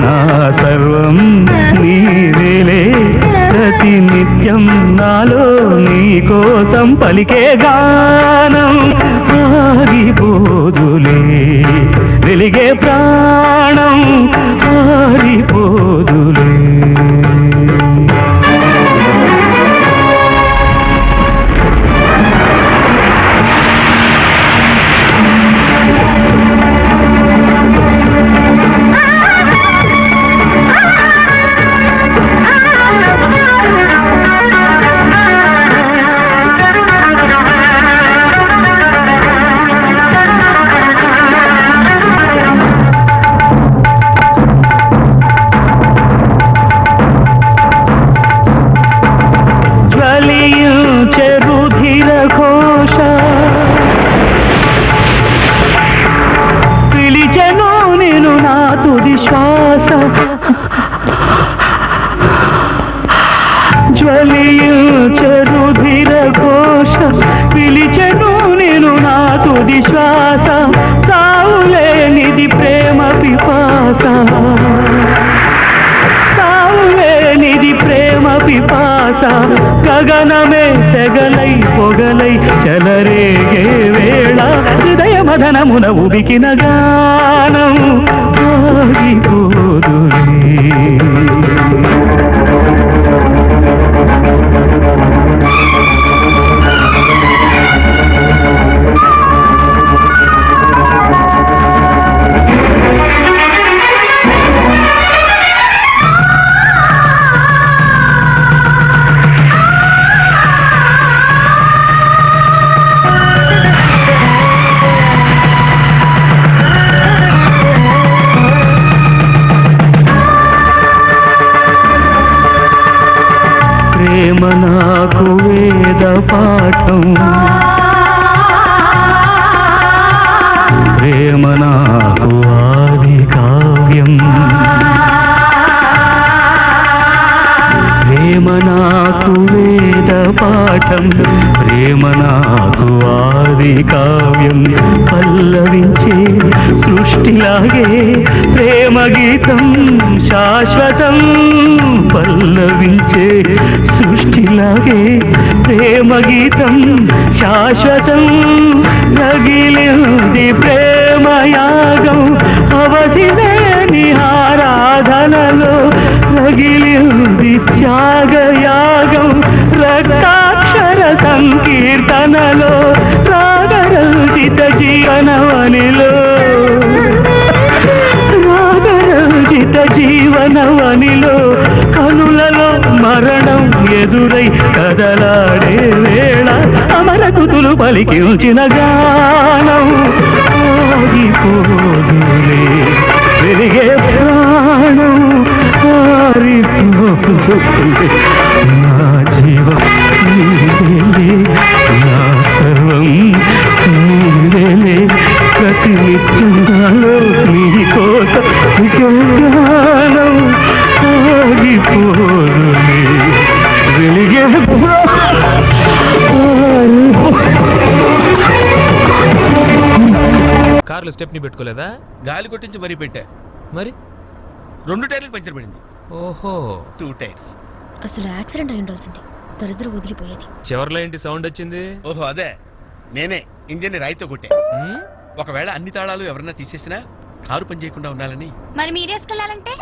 నా సర్వం నీవేలే ప్రతి నిత్యం నాలో నీ కోసం పలికే గానం. జ్వలించే ధీర ఘోష పిలిచెను నేను నా తుది శ్వాస సావులేనిది ప్రేమ పిపాస. సావులేనిది ప్రేమ పిపాస. గగనమే తెగలై పొగలై చలరేగే వేళ. హృదయ మదనమున ఉబికిన గానం. ఆగిపోదులే నాకు వేద పాఠం. ప్రేమ నాకు ఆది కావ్యం. ప్రేమ నాకు వేద పాఠం. ప్రేమ నాకు ఆది కావ్యం. పల్లవించే సృష్టిలాగే ప్రేమ గీతం శాశ్వతం. పల్లవించే సృష్టిలాగే ప్రేమ గీతం శాశ్వతం. నగిలింది ప్రేమయాగం అవధి లేని ఆరాధనలో నగిలింది త్యాగయాగం రక్తాక్షర సంకీర్తనలో. రాగరంజిత జీవనం పలికించిన గానం ఆగిపోదులే వెలిగే ప్రాణం ఆరిపోదులే కార్లో స్టెప్ని పెట్టుకోలేదా? గాలి కొట్టించి మరీ పెట్టా. మరి? రెండు టైర్లు పంచర్ పడింది. ఓహో. Two tyres. అసలు యాక్సిడెంట్ అయి ఉండాల్సింది. దరిద్రం వదిలిపోయేది. చివర్లో ఏంటి సౌండ్ వచ్చింది? ఓహో అదే. నేనే ఇంజన్ రాయితో కొట్టే. ఉమ్, ఒకవేళ అన్ని తాళాలు ఎవరన్నా తీసేసినా కారు పని చేయకుండా ఉండాలని. మరి మీరేసుకెళ్ళాలంటే